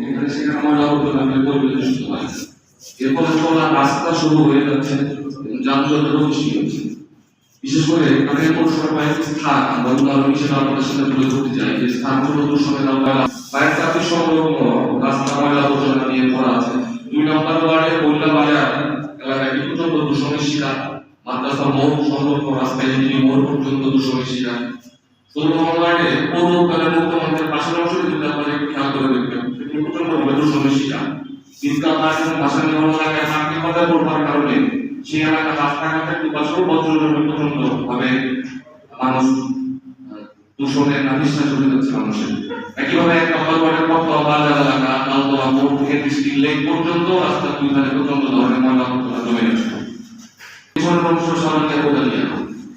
এখানে সেখানে ময়লা আবর্জনা ফেলে পরিবেশ দূষিত এর ফলে চলা রাস্তা শুরু হয়ে যাচ্ছে যানজটেরও সৃষ্টি হচ্ছে। বিশেষ করে আমি পৌরসভার কয়েকটি স্থান, আমরা উদাহরণ হিসেবে আপনাদের সাথে তুলে ধরতে চাই। যে স্থানগুলো দূষণের ময়লা ফায়ার সার্ভিস সংলগ্ন রাস্তা, ময়লা আবর্জনা নিয়ে ভরা আছে। দুই নম্বর ওয়ার্ডে বন্যা বাজার এলাকায় প্রচণ্ড দূষণের শিকার। মাদ্রাসা মোড় সংলগ্ন রাস্তায় যিনি মোড় পর্যন্ত দূষণের শিকার। ষোলো নম্বর ওয়ার্ডে পৌর উদ্যানের মুখ্যমন্ত্রীর পাশের অংশে যদি আপনারা খেয়াল দেখবেন সেখানে প্রচণ্ড ভাবে দূষণের শিকার শীতকাল মাস এবং ভাষা নির্মাণ পাতা পড়বার কারণে সেই এলাকা রাস্তাঘাটের দুপাশেও বজ্রজমে প্রচণ্ড ভাবে মানুষ দূষণের চলে যাচ্ছে মানুষের। একইভাবে এক নম্বর ওয়ার্ডের এলাকা মোড় থেকে ডিস্ট্রিক্ট লেক পর্যন্ত রাস্তার দুই ধারে ধরনের ময়লা জমে গেছে।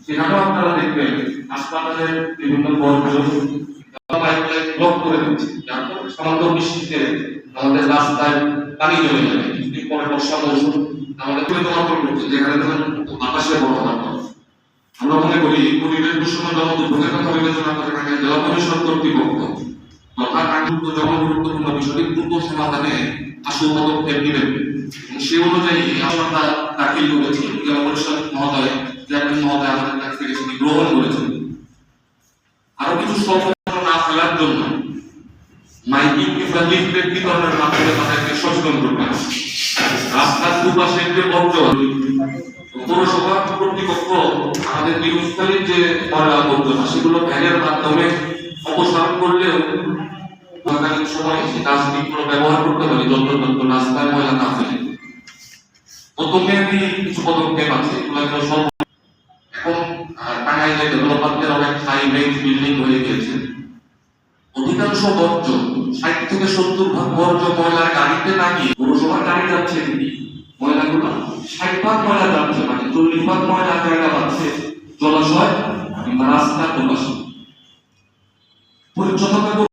সেখানেও আপনারা দেখবেন হাসপাতালের বিভিন্ন বর্জ্য ব্লক করে দিচ্ছে। যার ফলে বৃষ্টিতে আমাদের রাস্তায় পানি জমে যাবে। কিছুদিন পরে আমাদের পরিকল্পনা করছে যেখানে ধরুন বাতাসে বড় আমরা মনে করি পরিবেশ দূষণের জন্য দুর্ভোগের কথা করে থাকে জেলা পরিষদ কর্তৃপক্ষ। তথা কাঙ্ক্ষিত জন্য গুরুত্বপূর্ণ বিষয়টি দ্রুত সমাধানে আসল পদক্ষেপ নেবেন সে অনুযায়ী আমরা দাখিল করেছি। জেলা পরিষদ মহোদয় চেয়ারম্যান মহোদয় আমাদের কাছ থেকে সেটি গ্রহণ করেছেন। আরও কিছু সমস্যা না ফেলার জন্য মাইকিং কিংবা লিফলেট বিতরণের মাধ্যমে তাদেরকে সচেতন করতে হবে রাস্তার দুপাশে যে বর্জ্য পৌরসভা কর্তৃপক্ষ আমাদের গৃহস্থালীর যে ময়লা আবর্জনা সেগুলো ভ্যানের মাধ্যমে অপসারণ করলেও থাকাকালীন সময় সেই ডাস্টবিন ব্যবহার করতে পারি যত্রতত্র রাস্তায় ময়লা না ফেলে। প্রথমে আমি কিছু পদক্ষেপ আছে, এগুলো একদম এখন অধিকাংশ বর্জ্য ষাট থেকে সত্তর ভাগ বর্জ্য ময়লার গাড়িতে না গিয়ে পৌরসভার গাড়ি যাচ্ছে ময়লাগুলো ষাট ভাগ ময়লা যাচ্ছে মানে চল্লিশ ভাগ ময়লা জায়গা পাচ্ছে জলাশয় কিংবা রাস্তা জলাশয় পরিচ্ছন্নতা